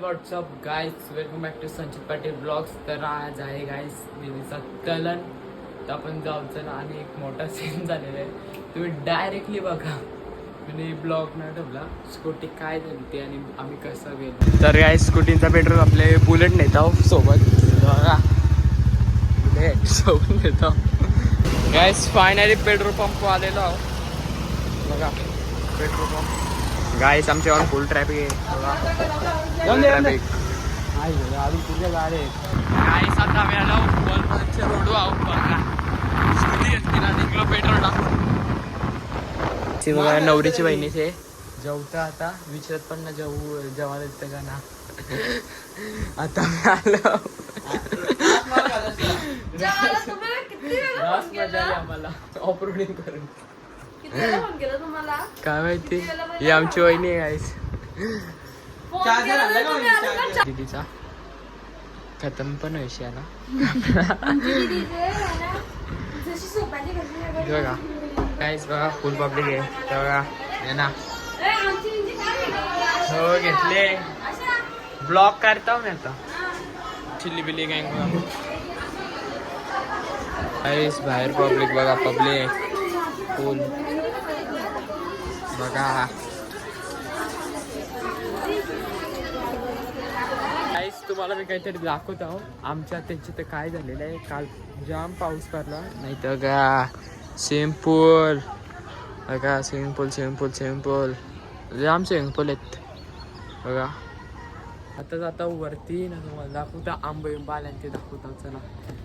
What's up guys welcome back to Sanchit Patil vlogs तर आज आहे गाईज दिदीचा तलन तर आपण जाऊ जाऊचं आणि एक मोठा सीन झालेला आहे. तुम्ही डायरेक्टली बघा. म्हणजे ब्लॉग न ठेवला. स्कूटी काय झाली ते आणि आम्ही कसं गेलो? तर गाय स्कूटीचा पेट्रोल आपले बुलेट नेतो सोबत. बघा. बुलेट सोबत नेतो गायस फायनली पेट्रोल पंप आलेलो आहो बघा. पेट्रोल पंप गाईस आमच्यावर फुल ट्रॅफिक आहे. ट्रॅफिक अजून तुझ्या गाडी गाईस आता आम्ही आलो वलमानच्या रोड आहोत बघा. स्कूटी तिला निघलो पेट्रोल टाकून. ती नवरीची बहिणीचे जेवता आता. विचारत पण ना जेवू जेवायला येतं का ना. आता केला? आली आम्हाला. ऑपरेटिंग करून. काय माहिती? ही आमची वहिनी आहे? चा- दीदीचा. खतम पण विषय ना. बघा. काहीच बघा फुल पब्लिक आहे. बघा हे ना? हो घेतले? ब्लॉक करता मी आता. चिल्ली बिल्ली गँग बघा. काहीच बाहेर पब्लिक बघा पब्लिक फुल बघा. काहीच तुम्हाला मी काहीतरी दाखवत आहो. आमच्या त्यांचे तर काय झालेलं आहे? काल जाम पाऊस पडला. नाही तर का स्विमिंग पूल बघा swimming pool swimming pool swimming pool जाम स्विमिंग पूल आहेत. बघा. आता जाता वरती ना तुम्हाला दाखवता आंबे बिंब ते दाखवता. चला.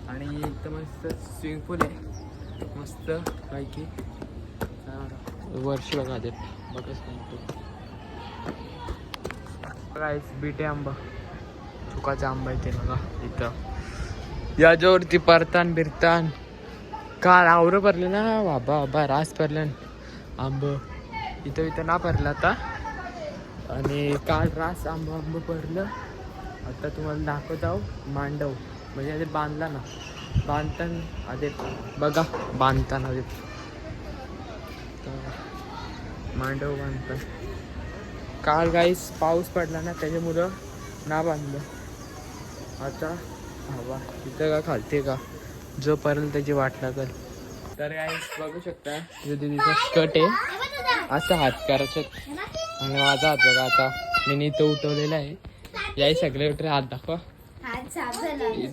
आणि इथं मस्त स्विमिंग पूल आहे. मस्त पैकी. वर्ष बघा ते बघा सांगतो. पूल बिटे आंबा. चुकाचा आंबा येते बघा इथं. याच्यावरती परतान बिरतान. काल आवर भरले ना बाबा बाबा रास भरलं. आंब. इथं इथं ना भरलं आता. आणि काल रास आंब आंब भरलं. आता तुम्हाला दाखवत आहो मांडव. म्हणजे आधी बांधला ना. बांधताना आधी बघा बांधताना आधी. मांडव बांधताना काल गाईस पाऊस पडला ना त्याच्यामुळं ना बांधलं. आता हवा. तिथं का खालते का? जो पर्यंत त्याची वाट लागल. तर गाईस बघू शकता जो दीदीचा स्कर्ट आहे असं हात करायचं. आणि माझा हात बघा आता. मी इथं उठवलेला आहे. याही सगळे उठले हात दाखवा.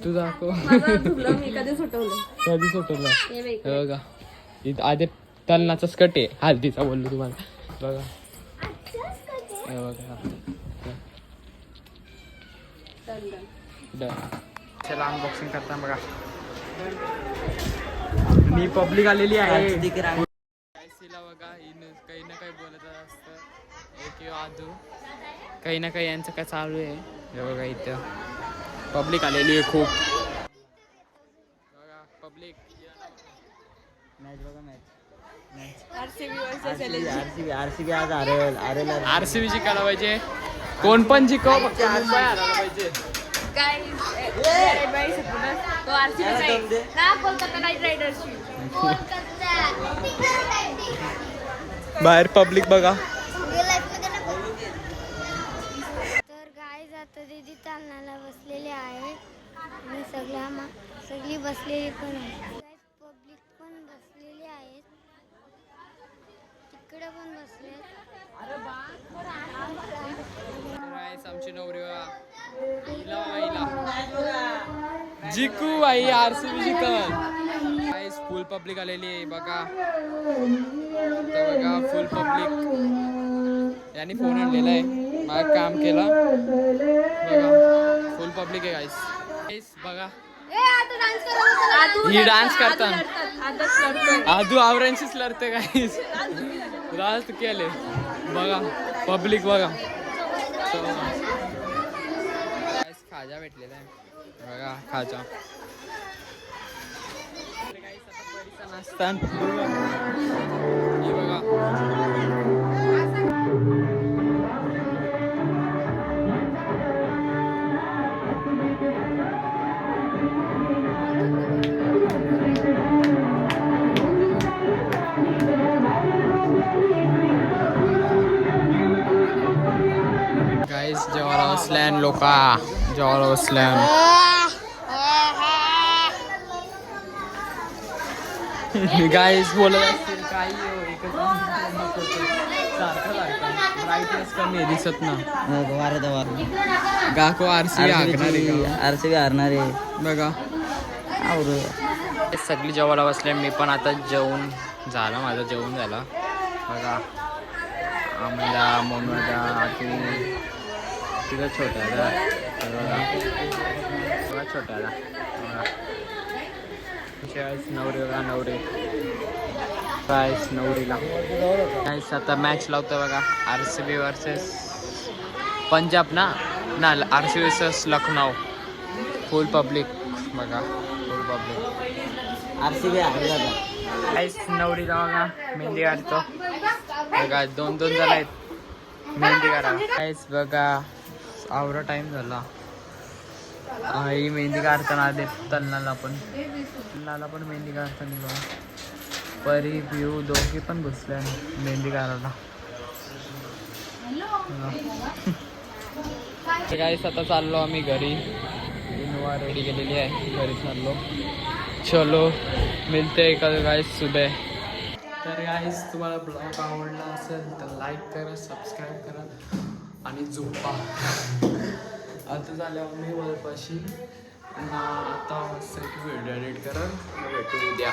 तू दाखव. कधी सुटवलं कधी सुटवला बघा. इथं आधी तलनाचा स्कर्ट आहे. हळदीचा बोललो तुम्हाला. बघा. हे बघा. चला अनबॉक्सिंग करता बघा. मी पब्लिक आलेली आहे. बघा काही ना काही बोलत असतं. एक किंवा आजू काही ना काही यांचं काय चालू आहे. हे बघा इथं. पब्लिक आलेली आहे खूप. बघा public RCB versus LSG. R C B जिंकायला पाहिजे. कोण पण जिंकव फक्त मुंबई हरायला पाहिजे. बाहेर पब्लिक बघा. तर गाय जात दीदी तालनाला बसलेली आहे. आणि सगळ्या सगळी बसलेली पण आहे. तिकडे पण बसले. आमची नवरी. जिकू आई आर सी बी जिकल फुल पब्लिक आलेली आहे बघा. बघा फुल पब्लिक यांनी फोन आणलेला आहे. मला काम केलं. बघा फुल पब्लिक आहे गाईस गाईस बघा. ही डान्स करतात. आदू आवरांशीच लढते काहीच राहत केले. बघा पब्लिक बघा. खाजा भेटलेला आहे. बघा खाजा. नाश्ता बघा. गाईस जेव्हा स्लॅन लोक का जेवायला बसल्या गाईस बोलत असतील काही हो, कमी दिसत ना गाको आरसी हारणार बघा सगळी जेवायला बसले मी पण आता जेवण झालं माझं जेवण झालं बघा आम्हाला आती तिथं छोट्याला छोट्याला बघा शेळ्याच नवरी बघा नवरी. प्राईस नवरीला. प्राईस आता मॅच लावतो बघा R C B versus Punjab ना? ना R C B versus Lucknow. Full public बघा फुल पब्लिक आरसीबी हारली आता काहीच नवरीला बघा मेहंदी काढतो. बघा दोन दोन जण आहेत. मेहंदी काढा. काहीच बघा. आवरा टाइम झाला. आई मेहंदी काढताना दे तन्नाला पण. तन्नाला पण मेहंदी काढताना बघा. परी पिऊ दोघी पण घुसल्या मेहंदी काढायला. काही आता चाललो आम्ही घरी. इनोवा रेडी केलेली आहे. घरी चाललो. चलो मिळते एखादं काय सुबह तर गाईस तुम्हाला ब्लॉग आवडला असेल तर लाईक करा सबस्क्राईब करा आणि झोपा. आता झाल्यावर मी वरपाशी आता मस्त व्हिडिओ एडिट करा. भेटू द्या